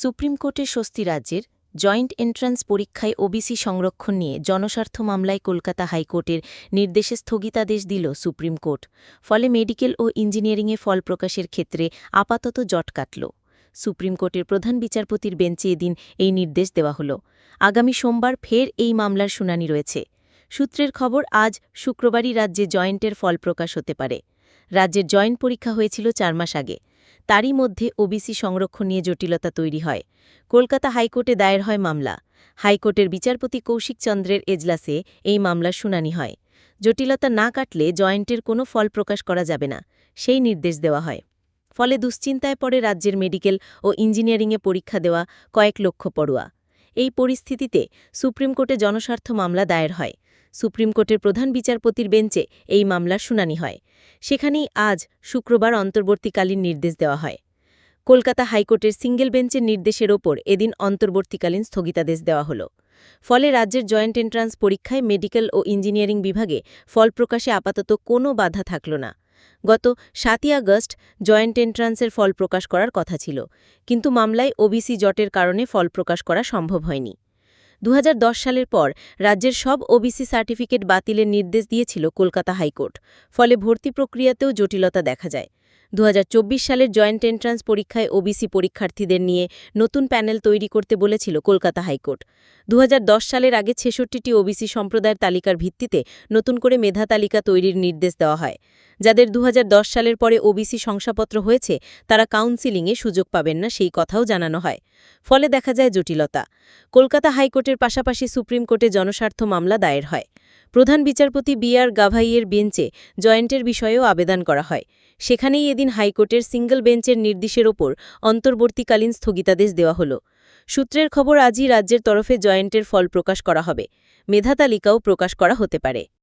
Supreme কোর্টে স্বস্তি রাজ্যের জয়েন্ট এন্ট্রান্স পরীক্ষায় ওবিসি সংরক্ষণ নিয়ে জনস্বার্থ মামলায় কলকাতা হাইকোর্টের নির্দেশে স্থগিতাদেশ দিল সুপ্রিম কোর্ট। ফলে মেডিকেল ও ইঞ্জিনিয়ারিংয়ে ফল প্রকাশের ক্ষেত্রে আপাতত জট কাটল। সুপ্রিম কোর্টের প্রধান বিচারপতির বেঞ্চে এদিন এই নির্দেশ দেওয়া হল। আগামী সোমবার ফের এই মামলার শুনানি রয়েছে। সূত্রের খবর, আজ শুক্রবারই রাজ্যে জয়েন্টের ফল প্রকাশ হতে পারে। রাজ্যের জয়েন্ট পরীক্ষা হয়েছিল চার মাস আগে। তারই মধ্যে ওবিসি সংরক্ষণ নিয়ে জটিলতা তৈরি হয়। কলকাতা হাইকোর্টে দায়ের হয় মামলা। হাইকোর্টের বিচারপতি কৌশিক চন্দ্রের এজলাসে এই মামলার শুনানি হয়। জটিলতা না কাটলে জয়েন্টের কোনো ফল প্রকাশ করা যাবে না, সেই নির্দেশ দেওয়া হয়। ফলে দুশ্চিন্তায় পড়ে রাজ্যের মেডিকেল ও ইঞ্জিনিয়ারিংয়ে পরীক্ষা দেওয়া কয়েক লক্ষ পড়ুয়া। এই পরিস্থিতিতে সুপ্রিম কোর্টে জনস্বার্থ মামলা দায়ের হয়। সুপ্রিম কোর্টের প্রধান বিচারপতির বেঞ্চে এই মামলার শুনানি হয়। সেখানেই আজ শুক্রবার অন্তর্বর্তীকালীন নির্দেশ দেওয়া হয়। কলকাতা হাইকোর্টের সিঙ্গেল বেঞ্চের নির্দেশের ওপর এদিন অন্তর্বর্তীকালীন স্থগিতাদেশ দেওয়া হল। ফলে রাজ্যের জয়েন্ট এন্ট্রান্স পরীক্ষায় মেডিকেল ও ইঞ্জিনিয়ারিং বিভাগে ফল প্রকাশে আপাতত কোনো বাধা থাকল না। গত সাতই আগস্ট জয়েন্ট এন্ট্রান্সের ফল প্রকাশ করার কথা ছিল। কিন্তু মামলায় ওবিসি জটের কারণে ফল প্রকাশ করা সম্ভব হয়নি। দু হাজার দশ সালের পর রাজ্যের সব ওবিসি সার্টিফিকেট বাতিলের নির্দেশ দিয়েছিল কলকাতা হাইকোর্ট। ফলে ভর্তি প্রক্রিয়াতেও জটিলতা দেখা যায়। দু হাজার চব্বিশ সালের জয়েন্ট এন্ট্রান্স পরীক্ষায় ওবিসি পরীক্ষার্থীদের নিয়ে নতুন প্যানেল তৈরি করতে বলেছিল কলকাতা হাইকোর্ট। দু হাজার দশ সালের আগে ছেষট্টিটি ওবিসি সম্প্রদায়ের তালিকার ভিত্তিতে নতুন করে মেধা তালিকা তৈরির নির্দেশ দেওয়া হয়। যাদের দু হাজার দশ সালের পরে ওবিসি শংসাপত্র হয়েছে, তারা কাউন্সিলিংয়ে সুযোগ পাবেন না সেই কথাও জানানো হয়। ফলে দেখা যায় জটিলতা। কলকাতা হাইকোর্টের পাশাপাশি সুপ্রিম কোর্টে জনস্বার্থ মামলা দায়ের হয়। প্রধান বিচারপতি বি আর গাভাইয়ের বেঞ্চে জয়েন্টের বিষয়েও আবেদন করা হয়। সেখানেই এদিন হাইকোর্টের সিঙ্গল বেঞ্চের নির্দেশের ওপর অন্তর্বর্তীকালীন স্থগিতাদেশ দেওয়া হল। সূত্রের খবর, আজই রাজ্যের তরফে জয়েন্টের ফল প্রকাশ করা হবে। মেধা তালিকাও প্রকাশ করা হতে পারে।